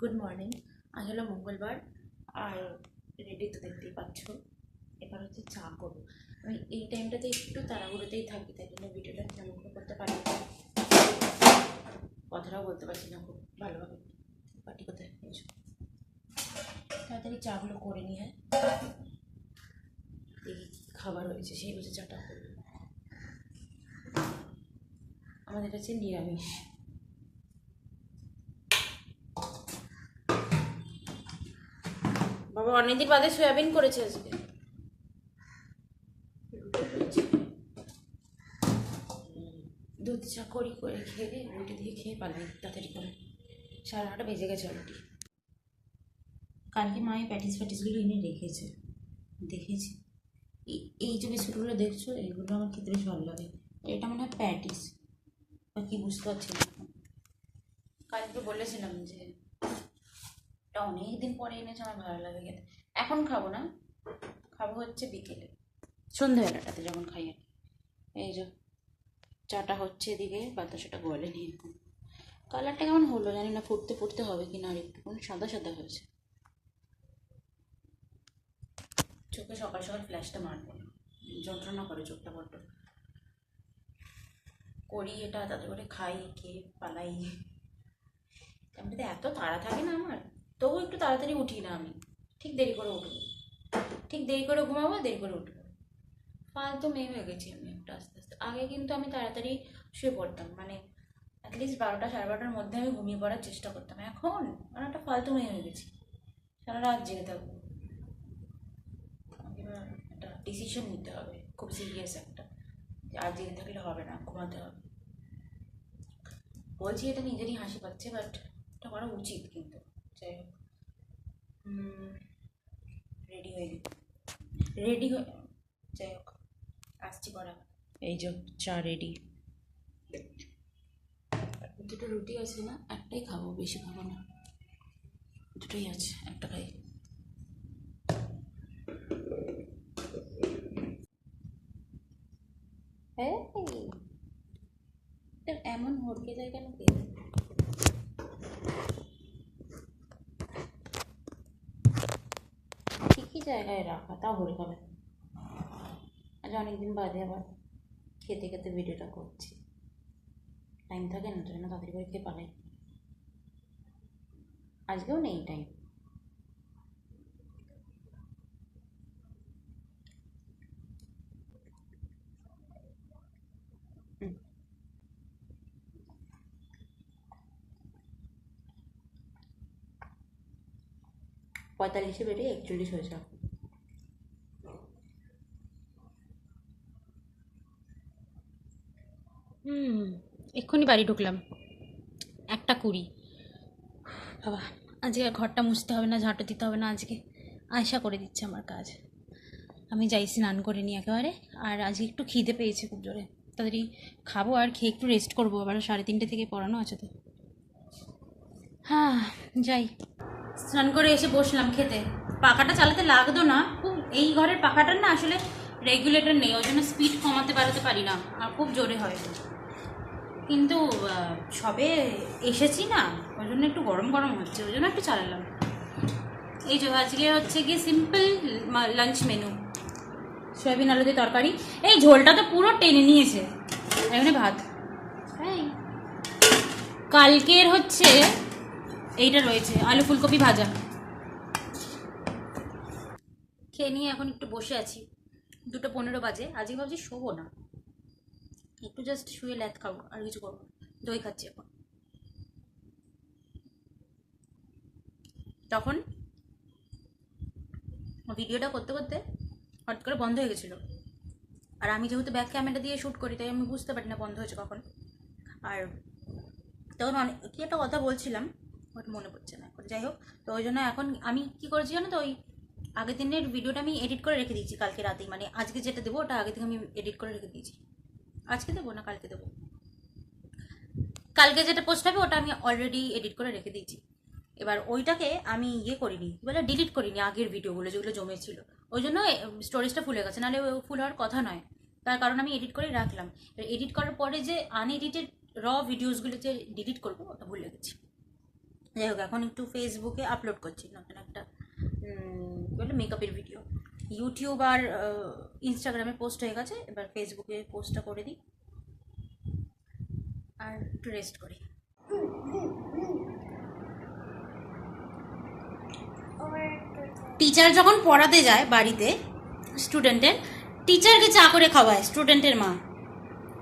Good morning আজ হলো মঙ্গলবার আর রেডি তো দেখতেই পাচ্ছ। এবার হচ্ছে চা করব। আমি এই টাইমটাতে একটু তাড়াহুড়োতেই থাকি, তাই জন্য ভিডিওটা তেমন করে করতে পারি। কথাটাও বলতে পারছি না খুব ভালোভাবে। পার্টি কোথায় পেয়েছ তাড়াতাড়ি চাগুলো করে নিয়ে দেখি খাবার হয়েছে, সেই বুঝে চাটা করব। আমাদের কাছে নিরামিষ। বাবা অনেকদিন বাদে সয়াবিন করেছে আজকে। দুধ চা করি করে খেয়ে রুটি দিয়ে খেয়ে পালাই তাড়াতাড়ি করে। সাড়ে নটা বেজে গেছে অলরেডি কালকে মায়ের প্যাটিস ফ্যাটিসগুলো এনে রেখেছে। দেখেছি। এই- যে বিস্কুটগুলো দেখছ এইগুলো আমার খেতে ভালো লাগে। এটা মনে হয় প্যাটিস বা কি বুঝতে পারছি না। কালকে বলেছিলাম যে এটা অনেক দিন পরে এনেছে, আমার ভালো লাগে খেতে। এখন খাব না। খাব হচ্ছে বিকেলে। সন্ধ্যাবেলাটাতে যখন খাই আর এই যে, চাটা হচ্ছে এদিকে, বাতাসাটা গলে নিয়ে এখন কালারটা কেমন হলো জানি না, ফুটতে ফুটতে হবে কি না আর একটু সাদা সাদা হয়েছে। চোখে সকাল সকাল ফ্ল্যাশটা মারবো না। যন্ত্রণা করে চোখটা বড্ড। করি এটা, তাতে করে খাই, খেয়ে পালাই। এমনিতে এত তাড়া থাকে না আমার। তবু একটু তাড়াতাড়ি উঠি না আমি। ঠিক দেরি করে উঠবো। ঠিক দেরি করে ঘুমাবো, দেরি করে উঠবো। ফালতু মেয়ে হয়ে গেছি আমি একটু আস্তে আস্তে। আগে কিন্তু আমি তাড়াতাড়ি শুয়ে পড়তাম। মানে অ্যাটলিস্ট বারোটা, সাড়ে বারোটার মধ্যে আমি ঘুমিয়ে পড়ার চেষ্টা করতাম। এখন মানে একটা ফালতু মেয়ে হয়ে গেছি। সারা রাত জেগে থাকব। একটা ডিসিশন নিতে হবে। খুব সিরিয়াস একটা। যে আর জেগে থাকলে হবে না, ঘুমাতে হবে। বলছি এটা নিজেরই হাসি পাচ্ছে বাট এটা করা উচিত কিন্তু। যাই হোক রেডি হয়ে রেডি হয়ে যাই হোক আসছি করা এই যে চা রেডি দুটো রুটি আছে না একটাই খাব বেশি খাব না। দুটোই আছে একটা খাই। এমন হড়কে যায় কেন কে জায়গায় রাখা, তাও হরে খাবে আজ অনেকদিন বাদে আবার খেতে খেতে ভিডিওটা করছি। টাইম থাকে না তো জন্য তাড়াতাড়ি করে খেয়ে পালাই। আজকেও নেই টাইম পঁয়তাল্লিশে বেরিয়ে একচল্লিশ হয়েছে। হুম এক্ষুনি বাড়ি ঢুকলাম। একটা কুড়ি। বাবা, আজকে আর ঘরটা মুছতে হবে না, ঝাঁটো দিতে হবে না, আজকে আয়সা করে দিচ্ছে আমার কাজ। আমি যাই, স্নান করে নিই একেবারে। আর আজকে একটু খিদে পেয়েছে খুব জোরে। তাড়াতাড়ি খাব আর খেয়ে একটু রেস্ট করব। আবার সাড়ে তিনটে থেকে পড়ানো আছে তো। হ্যাঁ যাই। স্নান করে এসে বসলাম খেতে। পাখাটা চালাতে লাগতো না। খুব এই ঘরের পাখাটার না আসলে রেগুলেটর নেই, ওই জন্য স্পিড কমাতে বাড়াতে পারি না। আর খুব জোরে হয়। কিন্তু সবে এসেছি না, ওই জন্য একটু গরম গরম হচ্ছে, ওই জন্য একটু চালালাম। এই যে আজকে হচ্ছে গিয়ে সিম্পল লাঞ্চ মেনু সয়াবিন, আলু দিয়ে তরকারি। এই ঝোলটা তো পুরো টেনে নিয়েছে। এখানে ভাত। কালকের হচ্ছে, এইটা রয়েছে, আলু ফুলকপি ভাজা। খেয়ে নিয়ে এখন একটু বসে আছি। দুটো পনেরো বাজে, আজকে ভাবছি শোবো না। একটু জাস্ট শুয়ে ল্যাদ খাব, আর কিছু করব দই খাচ্ছি এখন। তখন ভিডিওটা করতে করতে হঠাৎ করে বন্ধ হয়ে গেছিল। আর আমি যেহেতু ব্যাক ক্যামেরা দিয়ে শ্যুট করি, তাই আমি বুঝতে পারি না বন্ধ হয়েছে কখন। আর তখন অনেক কী একটা কথা বলছিলাম, ওটা মনে পড়ছে না এখন। যাই হোক, তো ওই জন্য এখন আমি কি করেছি জানো তো, ওই আগের দিনের ভিডিওটা আমি এডিট করে রেখে দিয়েছি, কালকে রাতেই। মানে আজকে যেটা দেবো, ওটা আগে থেকে আমি এডিট করে রেখে দিয়েছি। আজকে দেবো না কালকে দেবো? কালকে যেটা পোস্ট হবে ওটা আমি অলরেডি এডিট করে রেখে দিয়েছি। এবার ওইটাকে আমি ইয়ে করিনি বলে ডিলিট করিনি আগের ভিডিওগুলো যেগুলো জমেছিল। ওই জন্য স্টোরেজটা ফুলে গেছে, নাহলে ফুল হওয়ার কথা নয়। তার কারণ আমি এডিট করে রাখলাম। এবার এডিট করার পরে যে আনএডিটেড র ভিডিওসগুলো যে ডিলিট করব, ওটা ভুলে গেছি। যাই হোক, এখন একটু ফেসবুকে আপলোড করছি, নতুন একটা বলে মেকআপের ভিডিও ইউটিউব আর ইনস্টাগ্রামে পোস্ট হয়ে গেছে, এবার ফেসবুকে পোস্টটা করে দিই। আর একটু রেস্ট করি। টিচার যখন পড়াতে যায় বাড়িতে স্টুডেন্টের টিচারকে চা করে খাওয়ায় স্টুডেন্টের মা।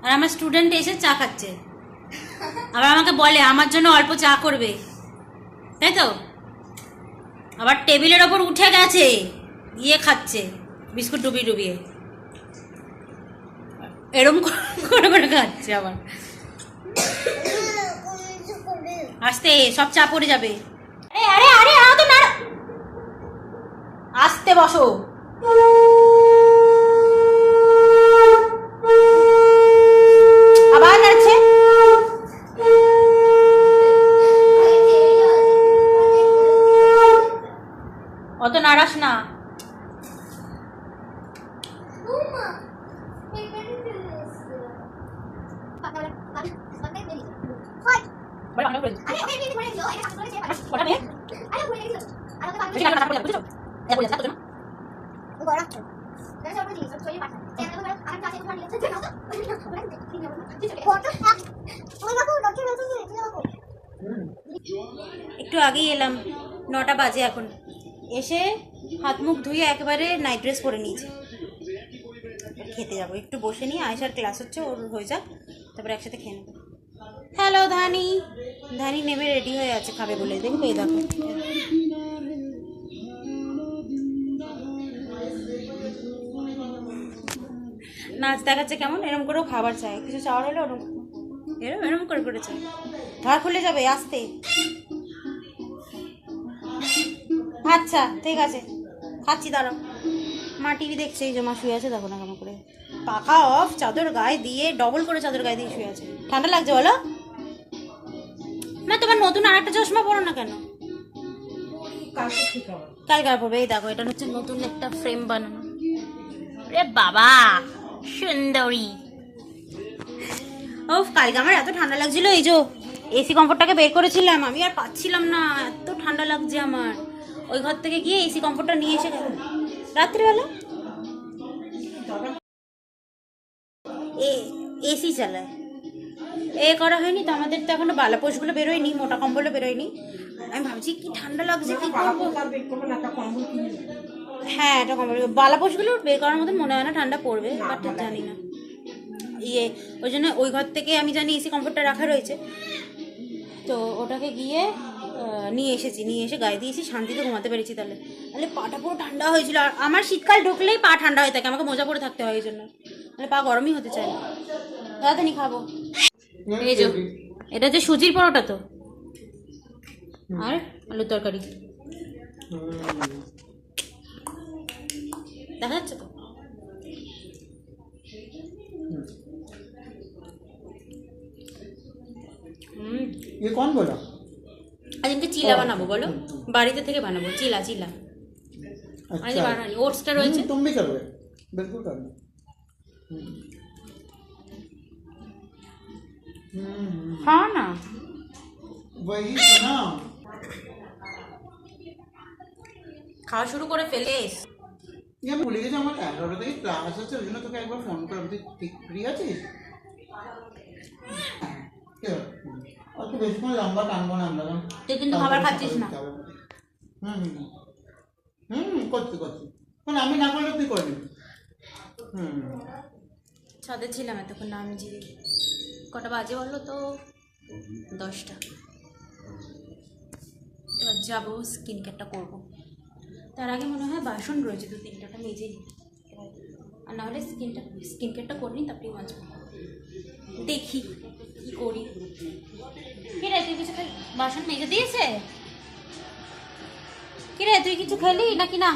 আর আমার স্টুডেন্ট এসে চা খাচ্ছে। আবার আমাকে বলে, আমার জন্য অল্প চা করবে। তাই তো? আবার টেবিলের ওপর উঠে গেছে। গিয়ে খাচ্ছে, বিস্কুট ডুবিয়ে ডুবিয়ে। এরম করে করে খাচ্ছে আবার। আস্তে, সব চা পড়ে যাবে। আরে আরে আরে বসো। আবার অত নাড়াস না। একটু আগেই এলাম। নটা বাজে এখন। এসে হাত মুখ ধুয়ে একেবারে নাইট ড্রেস পরে নিয়েছে। খেতে যাব। একটু বসে নিয়ে আয়সার ক্লাস হচ্ছে, ওর হয়ে যাক। তারপরে একসাথে খেয়ে নেব। হ্যালো ধানি। ধানি নেমে রেডি হয়ে আছে, খাবে বলে। দেখো এই দেখো। নাচ দেখাচ্ছে কেমন? এরম করেও খাবার চায়। কিছু চাওয়ার হলে ওরম এরম এরম করে করে চায়। ঘর খুলে যাবে, আসতে। আচ্ছা ঠিক আছে। খাচ্ছি, দাঁড়াও। মা টিভি দেখছে, এই যে মা শুয়ে আছে, দেখো না কেমন করে। পাখা অফ চাদর গায়ে দিয়ে ডবল করে চাদর গায়ে দিয়ে শুয়ে আছে। ঠান্ডা লাগছে বলো? না তোমার নতুন আর একটা চশমা পরো না কেন? কাল কাল পড়বে এই দেখো, এটা হচ্ছে নতুন একটা ফ্রেম বানানো। রে বাবা, সুন্দরী। ও কালকে আমার এত ঠান্ডা লাগছিল, এই যে এসি কমফোর্টটাকে বের করেছিলাম, আমি আর পাচ্ছিলাম না, এত ঠান্ডা লাগছে আমার। ওই ঘর থেকে গিয়ে এসি কমফোর্টটা নিয়ে এসে গেল রাত্রিবেলা? এ এসি চালায়। এ করা হয়নি তো আমাদের তো এখনও বালাপোষগুলো বেরোয়নি মোটা কম্বলও বেরোয়নি। আমি ভাবছি কি ঠান্ডা লাগছে কি করব? হ্যাঁ এটা কম্বল বালাপোষগুলো বের করার মতন মনে হয় না ঠান্ডা পড়বে বাট জানি না। ইয়ে ওই জন্য ওই ঘর থেকে আমি জানি এসি কমফোর্টটা রাখা রয়েছে। তো ওটাকে গিয়ে নিয়ে এসেছি নিয়ে এসে গায়ে দিয়েছি শান্তিতে ঘুমাতে পেরেছি তাহলে তাহলে পাটা পুরো ঠান্ডা হয়েছিল আর আমার শীতকাল ঢুকলেই পা ঠান্ডা হয়ে থাকে আমাকে মোজা পরে থাকতে হয় এই জন্য তাহলে পা গরমই হতে চায় না তাড়াতাড়ি খাবো এই যে এটা যে সুজির পরোটা তো আর আলুর তরকারি দেখা যাচ্ছে তো হুম ये कौन बोला আজকে চিলা বানাবো বলো বাড়িতে থেকে বানাবো চিলা চিলা আজ अच्छा বানানি ওটসটা রয়েছে हम्म, तुम भी करोगे बिल्कुल करना हम्म। हम्म, হ্যাঁ না वही तो ना খাওয়া শুরু করে ফেলেস ये আমি ভুলে গেছি আমার এগারোটা থেকে ক্লাস আছে ওই জন্য তোকে একবার ফোন করলাম তুই ঠিক ফ্রি আছিস কি হলো? অত বেশিক্ষণ লম্বা টানবো না আমরা তুই কিন্তু খাবার খাচ্ছিস না। হুম হুম করছি করছি। কারণ আমি না করলে তুই করবি। হুম। ছাদে ছিলাম এতক্ষণ আমি যে কটা বাজে বলল তো? দশটা। এবার যাব স্কিন কেয়ারটা করব। তার আগে মনে হয় বাসন রয়েছে দু তিনটাটা মেজে আর নাহলে স্কিনটা স্কিন কেয়ারটা করে নিই তারপরে মাজবো দেখি কি করি। কিছু বাসন দিয়েছে? তুই কিছু খেলি নাকি না?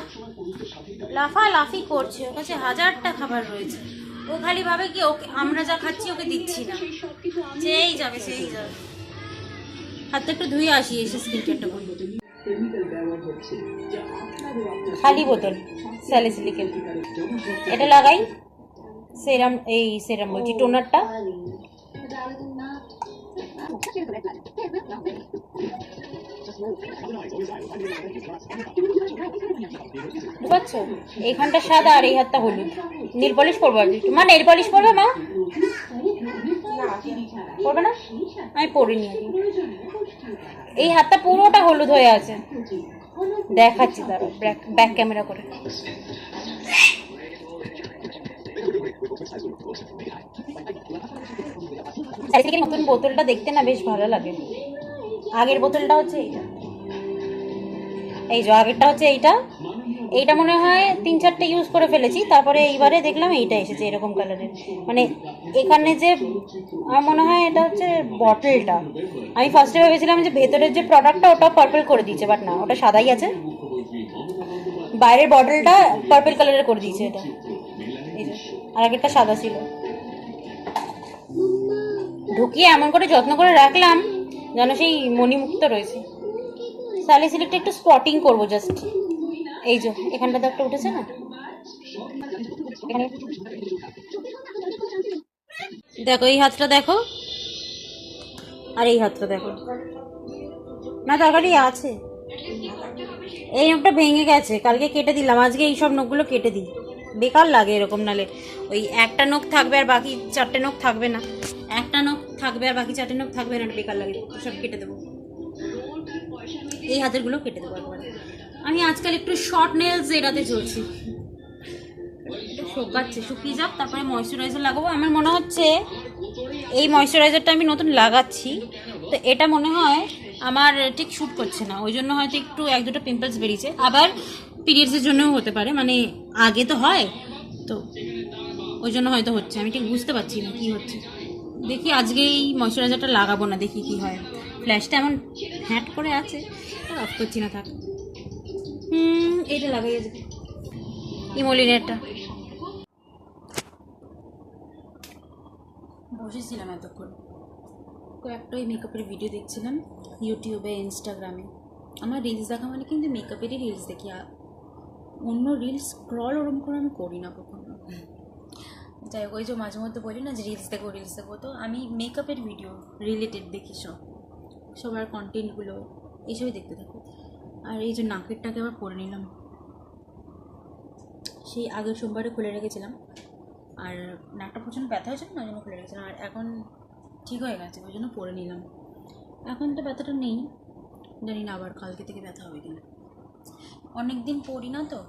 লাফা লাফি করছে হাজারটা খাবার রয়েছে। ও খালি কি ওকে আমরা যা খাচ্ছি ওকে দিচ্ছি না। সেই যাবে সেই যাবে। হাতটা একটু ধুয়ে আসি, এসে খালি বোতল এটা লাগাই। সেরাম এই সেরাম বলছি টোনারটা পারছ এইখানটা সাদা আর এই হাতটা হলুদ। নীল পলিশ করব মা নেল পলিশ করবে মা? করবে না? আমি পরিনি এই হাতটা পুরোটা হলুদ হয়ে আছে। দেখাচ্ছি ব্যাক ব্যাক ক্যামেরা করে। চারিদিকে নতুন বোতলটা দেখতে না বেশ ভালো লাগে। আগের বোতলটা হচ্ছে এই যে আগেরটা হচ্ছে এইটা। এইটা মনে হয় তিন চারটে ইউজ করে ফেলেছি। তারপরে এইবারে দেখলাম এইটা এসেছে এরকম কালারের মানে এখানে যে, আমার মনে হয় এটা হচ্ছে বটলটা আমি ফার্স্টে ভেবেছিলাম যে ভেতরের যে প্রোডাক্টটা ওটা পার্পল করে দিয়েছে বাট না, ওটা সাদাই আছে। বাইরের বটলটা পার্পল কালারের করে দিয়েছে এটা। আর আগেরটা সাদা ছিল। ঢুকিয়ে এমন করে যত্ন করে রাখলাম যেন সেই মণিমুক্ত রয়েছে। সালি সিলিকটা একটু স্পটিং করব জাস্ট এই যে এখানটাতে একটা উঠেছে না? দেখো, এই হাতটা দেখো। আর এই হাতটা দেখো। না তরকারি আছে। এই নখটা ভেঙে গেছে, কালকে কেটে দিলাম। আজকে এই সব নখগুলো কেটে দিই। বেকার লাগে এরকম নালে। ওই একটা নখ থাকবে আর বাকি চারটে নখ থাকবে না। একটা নখ থাকবে আর বাকি চারটে নখ থাকবে না, বেকার লাগে। সব কেটে দেবো। এই হাতেরগুলো কেটে দেবো আমি আজকাল একটু শর্ট নেলস এটাতে চলছি। শুকাচ্ছে। শুকিয়ে যাক, তারপরে ময়শ্চারাইজার লাগাবো। আমার মনে হচ্ছে এই ময়শ্চারাইজারটা আমি নতুন লাগাচ্ছি। তো এটা মনে হয় আমার ঠিক শ্যুট করছে না। ওই জন্য হয়তো একটু এক দুটো পিম্পলস বেরিয়েছে। আবার পিরিয়ডসের জন্যও হতে পারে মানে আগে তো হয়, তো ওই জন্য হয়তো হচ্ছে, আমি ঠিক বুঝতে পারছি না কি হচ্ছে। দেখি আজকে এই ময়শ্চারাইজারটা লাগাবো না, দেখি কি হয়। ফ্ল্যাশটা এমন হ্যাট করে আছে অফ করছি না, থাক। হুম এটা লাগাই আজকে। ইমোলিনেরটা বসেছিলাম এতক্ষণ। কয়েকটা ওই মেকআপের ভিডিও দেখছিলাম ইউটিউবে ইনস্টাগ্রামে আমার রিলস দেখা মানে কিন্তু মেকআপেরই রিলস দেখি অন্য রিলস স্ক্রল ওরম করে আমি করি না কখনো। যাই ওই যে মাঝে মধ্যে বলি না যে রিলস দেখো রিলস দেখব, তো আমি মেকআপের ভিডিও রিলেটেড দেখি সব। সবার কন্টেন্টগুলো এইসবই দেখতে থাকি। আর এই যে নাকেরটাকে আবার পরে নিলাম। সেই আগের সোমবারে খুলে রেখেছিলাম। আর নাকটা প্রচণ্ড ব্যথা হয়েছিল না, ওই জন্য খুলে রেখেছিলাম। আর এখন ঠিক হয়ে গেছে, ওই জন্য পরে নিলাম। এখন তো ব্যথাটা নেই, জানি না আবার কালকে থেকে ব্যথা হবে কিনা। অনেক দিন পড়ি না তো?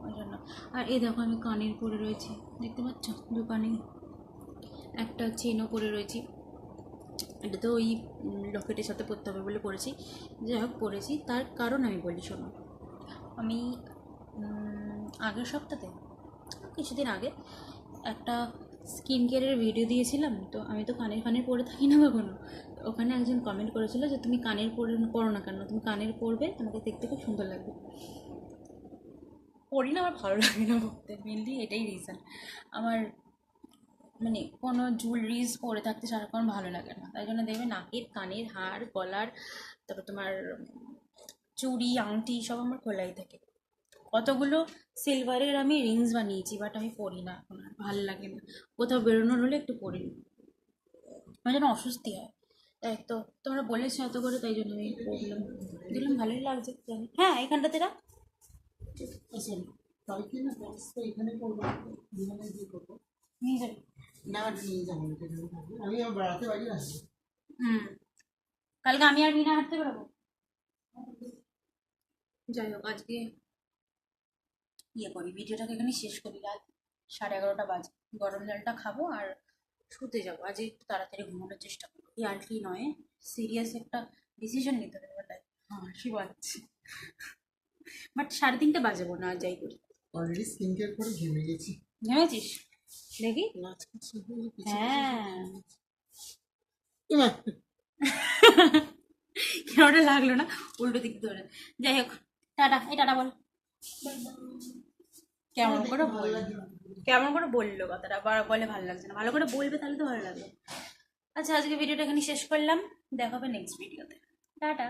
ওই জন্য। আর এই দেখো আমি কানের পরে রয়েছি। দেখতে পাচ্ছ? দোকানে একটা চেনও পরে রয়েছি। এটা তো ওই লকেটের সাথে পরতে হবে বলে পড়েছি যাই হোক, পরেছি। তার কারণ আমি বলি, শোনো। আমি আগের সপ্তাহে কিছুদিন আগে একটা স্কিন কেয়ারের ভিডিও দিয়েছিলাম। তো আমি তো কানের কানের পরে থাকি না কখনো। ওখানে একজন কমেন্ট করেছিল যে, তুমি কানের পরে পরো না কেন? তুমি কানের পরবে, তোমাকে দেখতে খুব সুন্দর লাগবে। পরি না, আমার ভালো লাগে না পরতে মেনলি এটাই রিজন আমার মানে কোনো জুয়েলারিজ পরে থাকতে সারাক্ষণ ভালো লাগে না। তাই জন্য দেখবে নাকের, কানের হার, গলার, তারপর তোমার চুড়ি, আংটি সব আমার খোলাই থাকে। কতগুলো সিলভারের আমি রিংস বানিয়েছি বাট আমি পরি না এখন আর, ভালো লাগে না। কোথাও বেরোনোর হলে একটু পরি না আমার যেন অস্বস্তি হয়। তাই তো, তোমরা বলেছ এত করে, তাই জন্য আমি পড়লাম। দেখলাম ভালোই লাগছে। হ্যাঁ এখানটাতে রাখ। আচ্ছা কালকে না ক্লাসটা এখানে করব এখানে দিয়ে করব। নিয়ে যাবি? না নিয়ে আমি আমার বেড়াতে বাড়ি আসব। হুম। কালকে আমি আর মিনা হাঁটতে বেরোবো? যাই হোক আজকে ইয়ে করি ভিডিওটাকে এখানে শেষ করি। রাত সাড়ে এগারোটা বাজে। গরম জলটা খাব আর শুতে যাব। আজ একটু তাড়াতাড়ি ঘুমানোর চেষ্টা করব। কি আর কি নয় সিরিয়াস একটা ডিসিশন নিতে হবে বেলায় হাসি পাচ্ছে বাট সাড়ে তিনটে বাজাবো না যাই করি। অলরেডি স্কিন কেয়ার করে ঘেমে গেছি। দেখি করছি বলে কিছু- হ্যাঁ কেমনটা লাগল না উল্টো দিক ধরে। যাই হোক টাটা এই টাটা বল। কেমন করে ভালো বল লাগে না। কেমন করে বলল কথাটা? বলে ভালো লাগছে না। ভালো করে বলবে তাহলে তো ভালো লাগবে আচ্ছা আজকে ভিডিওটা এখানে শেষ করলাম। দেখা হবে নেক্সট ভিডিওতে টাটা।